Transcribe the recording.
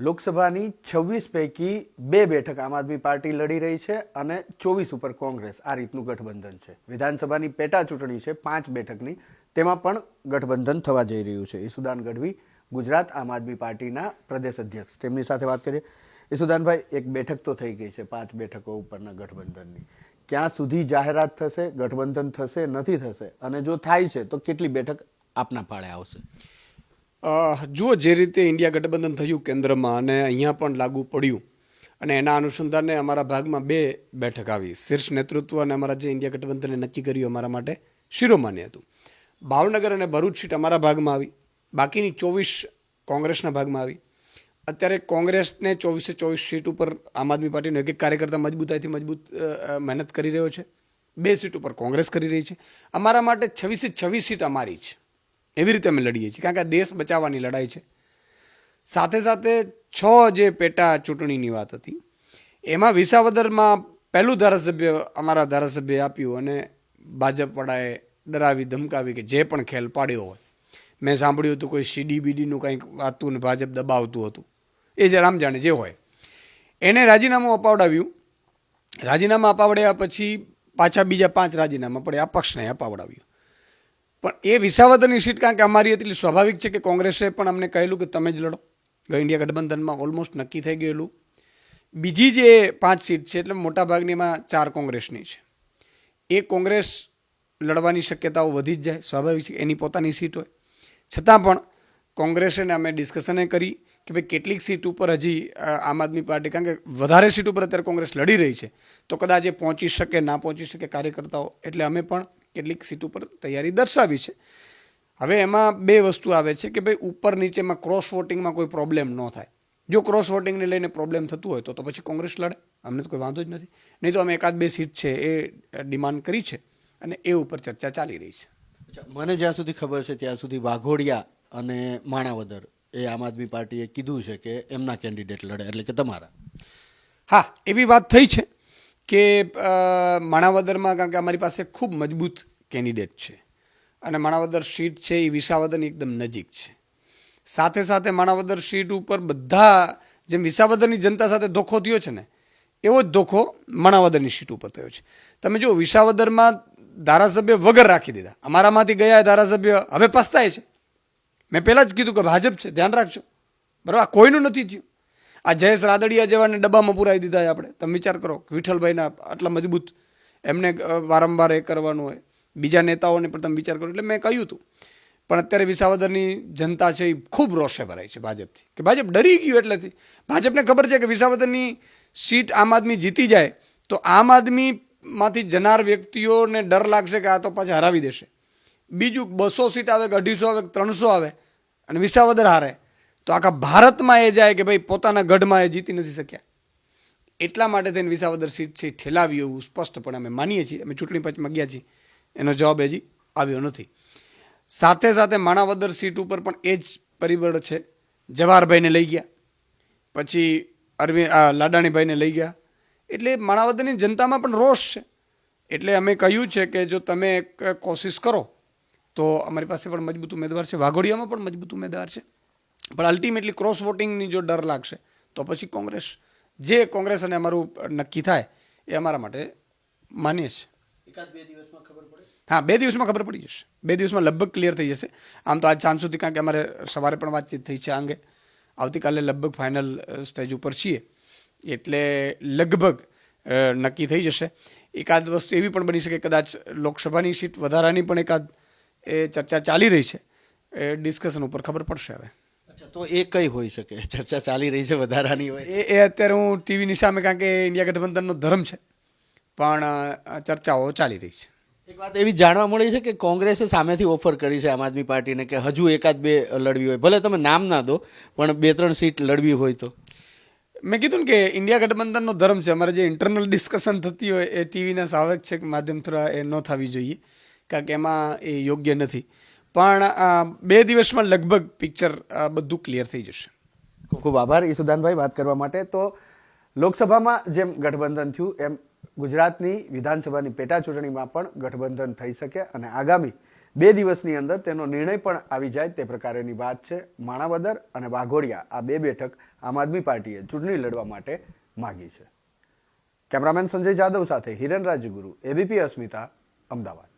લોકસભાની છવ્વીસ પૈકી બે બેઠક આમ આદમી પાર્ટી લડી રહી છે અને ચોવીસ ઉપર કોંગ્રેસ. આ રીતનું ગઠબંધન છે. વિધાનસભાની પેટા ચૂંટણી છે પાંચ બેઠકની. તેમાં પણ ગઠબંધન થવા જઈ રહ્યું છે. ઈસુદાન ગઢવી ગુજરાત આમ આદમી પાર્ટીના પ્રદેશ અધ્યક્ષ. તેમની સાથે વાત કરીએ. ઈસુદાનભાઈ, એક બેઠક તો થઈ ગઈ છે પાંચ બેઠકો ઉપરના ગઠબંધનની. ક્યાં સુધી જાહેરાત થશે, ગઠબંધન થશે, નથી થશે અને જો થાય છે તો કેટલી બેઠક આપના ફાળે આવશે? જુઓ જે રીતે ઇન્ડિયા ગઠબંધન થયું કેન્દ્રમાં અને અહીંયા પણ લાગુ પડ્યું. અને એના અનુસંધાને અમારા ભાગમાં બે બેઠક આવી. શીર્ષ નેતૃત્વ અને અમારા જે ઇન્ડિયા ગઠબંધને નક્કી કર્યું અમારા માટે શિરોમાન્ય હતું. ભાવનગર અને ભરૂચ સીટ અમારા ભાગમાં આવી. બાકીની ચોવીસ કોંગ્રેસના ભાગમાં આવી. અત્યારે કોંગ્રેસને ચોવીસે ચોવીસ સીટ ઉપર આમ આદમી પાર્ટીનો એક એક કાર્યકર્તા મજબૂતાઈથી મજબૂત મહેનત કરી રહ્યો છે. બે સીટ ઉપર કોંગ્રેસ કરી રહી છે. અમારા માટે છવ્વીસે છવ્વીસ સીટ અમારી છે એવી રીતે અમે લડીએ છીએ. કારણ કે દેશ બચાવવાની લડાઈ છે. સાથે સાથે છ જે પેટા ચૂંટણીની વાત હતી, એમાં વિસાવદરમાં પહેલું ધારાસભ્ય અમારા ધારાસભ્ય આપ્યું અને ભાજપવાળાએ ડરાવી, ધમકાવી કે જે પણ ખેલ પાડ્યો હોય. મેં સાંભળ્યું હતું કોઈ સીડી બીડીનું કંઈક વાતું ને ભાજપ દબાવતું હતું. એ જે રામ જાણે જે હોય. એને રાજીનામું અપાવડાવ્યું. રાજીનામા અપાવડ્યા પછી પાછા બીજા પાંચ રાજીનામા પડે આ પક્ષને અપાવડાવ્યું. પણ એ વિસાવદરની સીટ કારણ કે અમારી એટલે સ્વાભાવિક છે કે કોંગ્રેસે પણ અમને કહેલું કે તમે જ લડો. ઇન્ડિયા ગઠબંધનમાં ઓલમોસ્ટ નક્કી થઈ ગયેલું. બીજી જે પાંચ સીટ છે, એટલે મોટાભાગની એમાં ચાર કોંગ્રેસની છે. એ કોંગ્રેસ લડવાની શક્યતાઓ વધી જ જાય, સ્વાભાવિક છે એની પોતાની સીટ હોય. છતાં પણ કોંગ્રેસે અમે ડિસ્કશને કરી કે ભાઈ કેટલીક સીટ ઉપર હજી આમ આદમી પાર્ટી કારણ કે વધારે સીટ ઉપર અત્યારે કોંગ્રેસ લડી રહી છે. તો કદાચ એ પહોંચી શકે, ના પહોંચી શકે કાર્યકર્તાઓ, એટલે અમે પણ કેટલીક સીટ ઉપર તૈયારી દર્શાવી છે. હવે એમાં બે વસ્તુ આવે છે કે ભાઈ ઉપર નીચેમાં ક્રોસ વોટિંગમાં કોઈ પ્રોબ્લેમ ન થાય. જો ક્રોસ વોટિંગને લઈને પ્રોબ્લેમ થતું હોય તો તો પછી કોંગ્રેસ લડે. અમને તો કોઈ વાંધો જ નથી. નહીં તો અમે એકાદ બે સીટ છે એ ડિમાન્ડ કરી છે અને એ ઉપર ચર્ચા ચાલી રહી છે. મને જ્યાં સુધી ખબર છે ત્યાં સુધી વાઘોડિયા અને માણાવદર એ આમ આદમી પાર્ટીએ કીધું છે કે એમના કેન્ડિડેટ લડે એટલે કે તમારા. હા એવી વાત થઈ છે. કે માણાવદરમાં, કારણ કે અમારી પાસે ખૂબ મજબૂત કેન્ડિડેટ છે. અને માણાવદર સીટ છે એ વિસાવદરની એકદમ નજીક છે. સાથે સાથે માણાવદર સીટ ઉપર બધા, જેમ વિસાવદરની જનતા સાથે ધોખો થયો છે ને, એવો જ ધોખો માણાવદરની સીટ ઉપર થયો છે. તમે જો વિસાવદરમાં ધારાસભ્ય વગર રાખી દીધા. અમારામાંથી ગયા ધારાસભ્ય હવે પસ્તાય છે. મેં પહેલાં જ કીધું કે ભાજપ છે, ધ્યાન રાખજો. બરાબર? કોઈનું નથી થયું. આ જયેશ રાદડિયા જેવાને ડબ્બામાં પુરાવી દીધા છે આપણે. તમે વિચાર કરો, વિઠ્ઠલભાઈના આટલા મજબૂત એમને વારંવાર એ કરવાનું હોય. બીજા નેતાઓને પણ તમે વિચાર કરો. એટલે મેં કહ્યું હતું. પણ અત્યારે વિસાવદરની જનતા છે એ ખૂબ રોષે ભરાય છે ભાજપથી. કે ભાજપ ડરી ગયું એટલેથી. ભાજપને ખબર છે કે વિસાવદરની સીટ આમ આદમી જીતી જાય, તો આમ આદમીમાંથી જનાર વ્યક્તિઓને ડર લાગશે કે આ તો પાછા હરાવી દેશે. બીજું બસો સીટ આવે કે અઢીસો આવે કે ત્રણસો આવે, અને વિસાવદર હારે. તો આખા ભારતમાં એ જાય કે ભાઈ પોતાના ગઢમાં એ જીતી નથી શક્યા. એટલા માટે થઈને વિસાવદર સીટ છે ઠેલાવી એવું સ્પષ્ટપણે અમે માનીએ છીએ. અમે ચૂંટણી પંચમાં ગયા છીએ. એનો જવાબ હજી આવ્યો નથી. સાથે સાથે માણાવદર સીટ ઉપર પણ એ જ પરિબળ છે. જવાહરભાઈને લઈ ગયા. પછી અરવિંદ લાડાણીભાઈને લઈ ગયા. એટલે માણાવદરની જનતામાં પણ રોષ છે. એટલે અમે કહ્યું છે કે જો તમે કોશિશ કરો, તો અમારી પાસે પણ મજબૂત ઉમેદવાર છે. વાઘોડિયામાં પણ મજબૂત ઉમેદવાર છે. પણ અલ્ટિમેટલી ક્રોસ વોટિંગની જો ડર લાગશે તો પછી કોંગ્રેસ જે કોંગ્રેસ અને અમારું નક્કી થાય એ અમારા માટે માન્ય છે. એકાદ બે દિવસમાં ખબર પડે? હા બે દિવસમાં ખબર પડી જશે. બે દિવસમાં લગભગ ક્લિયર થઈ જશે. આમ તો આજ સાંજ સુધી કારણ કે અમારે સવારે પણ વાતચીત થઈ છે આ અંગે. આવતીકાલે લગભગ ફાઇનલ સ્ટેજ ઉપર છીએ. એટલે લગભગ નક્કી થઈ જશે. એકાદ વસ્તુ એવી પણ બની શકે કદાચ લોકસભાની સીટ વધારાની પણ એકાદ એ ચર્ચા ચાલી રહી છે. એ ડિસ્કશન ઉપર ખબર પડશે હવે. તો એ કઈ હોઈ શકે? ચર્ચા ચાલી રહી છે વધારાની હોય. એ એ અત્યારે હું ટીવીની સામે કારણ કે ઇન્ડિયા ગઠબંધનનો ધર્મ છે. પણ ચર્ચાઓ ચાલી રહી છે. એક વાત એવી જાણવા મળી છે કે કોંગ્રેસે સામેથી ઓફર કરી છે આમ આદમી પાર્ટીને કે હજુ એકાદ બે લડવી હોય. ભલે તમે નામ ના દો પણ બે ત્રણ સીટ લડવી હોય તો. મેં કીધું ને કે ઇન્ડિયા ગઠબંધનનો ધર્મ છે. અમારે જે ઇન્ટરનલ ડિસ્કશન થતી હોય એ ટીવીના સાવક છે કે માધ્યમ દ્વારા એ ન થવી જોઈએ. કારણ કે એમાં એ યોગ્ય નથી. પણ બે દિવસમાં લગભગ પિક્ચર બધું ક્લિયર થઈ જશે. ખૂબ ખૂબ આભાર ઈસુદાનભાઈ વાત કરવા માટે. તો લોકસભામાં જેમ ગઠબંધન થયું, એમ ગુજરાતની વિધાનસભાની પેટા ચૂંટણીમાં પણ ગઠબંધન થઈ શકે અને આગામી બે દિવસની અંદર તેનો નિર્ણય પણ આવી જાય તે પ્રકારેની વાત છે. માણાવદર અને વાઘોડિયા આ બે બેઠક આમ આદમી પાર્ટીએ ચૂંટણી લડવા માટે માગી છે. કેમેરામેન સંજય જાદવ સાથે હિરેન રાજગુરુ એબીપી અસ્મિતા, અમદાવાદ.